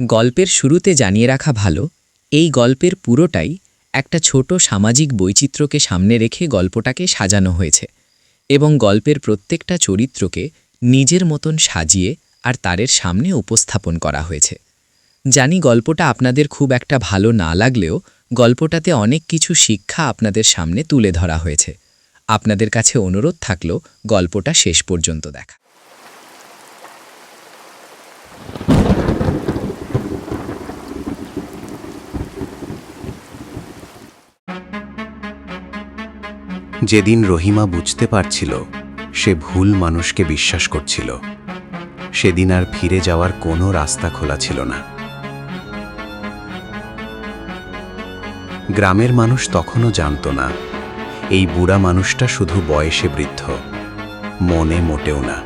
গল্পের শুরুতে জানিয়ে রাখা ভালো, এই গল্পের পুরোটাই একটা ছোট সামাজিক বৈচিত্র্যকে সামনে রেখে গল্পটাকে সাজানো হয়েছে এবং গল্পের প্রত্যেকটা চরিত্রকে নিজের মতন সাজিয়ে আর তারের সামনে উপস্থাপন করা হয়েছে। জানি গল্পটা আপনাদের খুব একটা ভালো না লাগলেও গল্পটাতে অনেক কিছু শিক্ষা আপনাদের সামনে তুলে ধরা হয়েছে। আপনাদের কাছে অনুরোধ থাকল গল্পটা শেষ পর্যন্ত দেখা। যেদিন রহিমা বুঝতে পারছিল, সে ভুল মানুষকে বিশ্বাস করছিল। সেদিন আর ফিরে যাওয়ার কোনো রাস্তা খোলা ছিল না। গ্রামের মানুষ তখনও জানত না, এই বুড়া মানুষটা শুধু বয়সে বৃদ্ধ, মনে মোটেও না।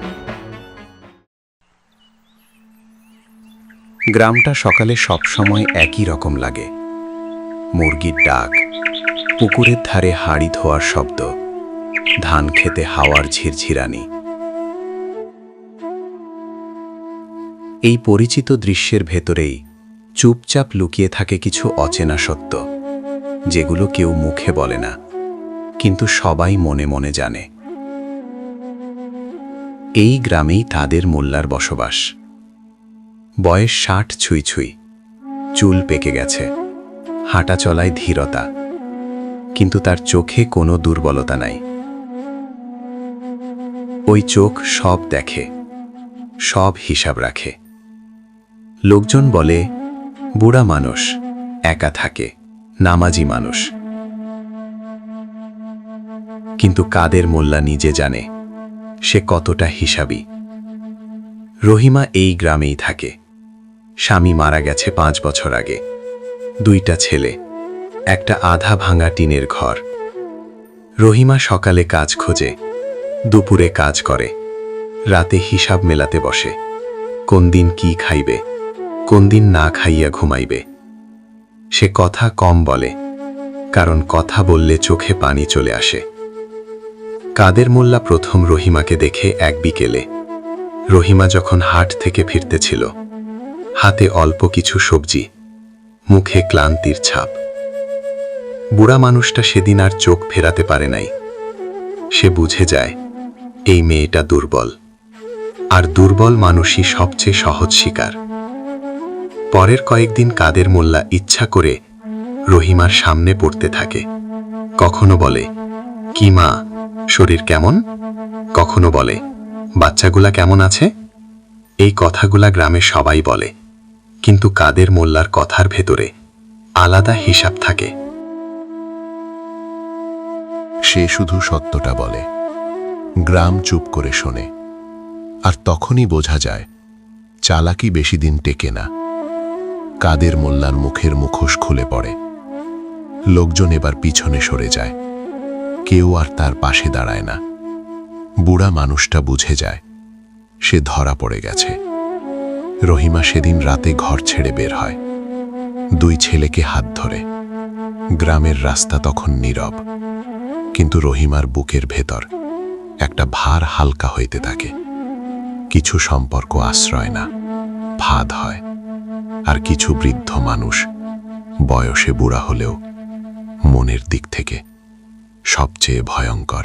গ্রামটা সকালে সবসময় একই রকম লাগে। মুরগির ডাক পুকুরের ধারে হাড়ি ধোয়ার শব্দ। ধান খেতে হাওয়ার ঝিরঝিরানি। এই পরিচিত দৃশ্যের ভেতরেই চুপচাপ লুকিয়ে থাকে কিছু অচেনা সত্য, যেগুলো কেউ মুখে বলে না, কিন্তু সবাই মনে মনে জানে। এই গ্রামেই তাদের মোল্লার বসবাস। বয়স ষাট ছুঁই ছুঁই, চুল পেকে গেছে হাঁটা চলায় ধীরতা। কিন্তু তার চোখে কোনো দুর্বলতা নাই। ওই চোখ সব দেখে, সব হিসাব রাখে। লোকজন বলে, বুড়া মানুষ, একা থাকে, নামাজি মানুষ। কিন্তু কাদের মোল্লা নিজে জানে, সে কতটা হিসাবী। রহিমা এই গ্রামেই থাকে। স্বামী মারা গেছে পাঁচ বছর আগে। দুইটা ছেলে। একটা আধা ভাঙা টিনের ঘর। রহিমা সকালে কাজ খোঁজে, দুপুরে কাজ করে, রাতে হিসাব মেলাতে বসে, কোন দিন কি খাইবে, কোন দিন না খাইয়া ঘুমাইবে। সে কথা কম বলে, কারণ কথা বললে চোখে পানি চলে আসে। কাদের মোল্লা প্রথম রহিমাকে দেখে এক বিকেলে, রহিমা যখন হাট থেকে ফিরতেছিল, হাতে অল্প কিছু সবজি, মুখে ক্লান্তির ছাপ। বুড়া মানুষটা সেদিন আর চোখ ফেরাতে পারে নাই। সে বুঝে যায়, এই মেয়েটা দুর্বল। আর দুর্বল মানুষই সবচেয়ে সহজ শিকার। পরের কয়েকদিন কাদের মোল্লা ইচ্ছা করে রহিমার সামনে পড়তে থাকে। কখনো বলে, কি মা, শরীর কেমন? কখনো বলে, বাচ্চাগুলা কেমন আছে? এই কথাগুলা গ্রামে সবাই বলে। কিন্তু কাদের মোল্লার কথার ভেতরে আলাদা হিসাব থাকে। সে শুধু সত্যটা বলে। গ্রাম চুপ করে শোনে। আর তখনই বোঝা যায়, চালাকি বেশি দিন টেকে না। কাদের মোল্লার মুখের মুখোশ খুলে পড়ে। লোকজন এবার পিছনে সরে যায়। কেউ আর তার পাশে দাঁড়ায় না। বুড়া মানুষটা বুঝে যায়, সে ধরা পড়ে গেছে। রহিমা সেদিন রাতে ঘর ছেড়ে বের হয়। দুই ছেলেকে হাত ধরে। গ্রামের রাস্তা তখন নীরব। কিন্তু রহিমার বুকের ভেতর একটা ভার হালকা হইতে থাকে। কিছু সম্পর্ক আশ্রয় না ভাদ হয়, আর কিছু বৃদ্ধ মানুষ বয়সে বুড়া হলেও মনের দিক থেকে সবচেয়ে ভয়ঙ্কর।